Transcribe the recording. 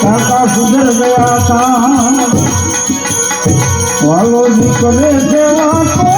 કાકા સુધર ગયા તા વાલોજી કરે છે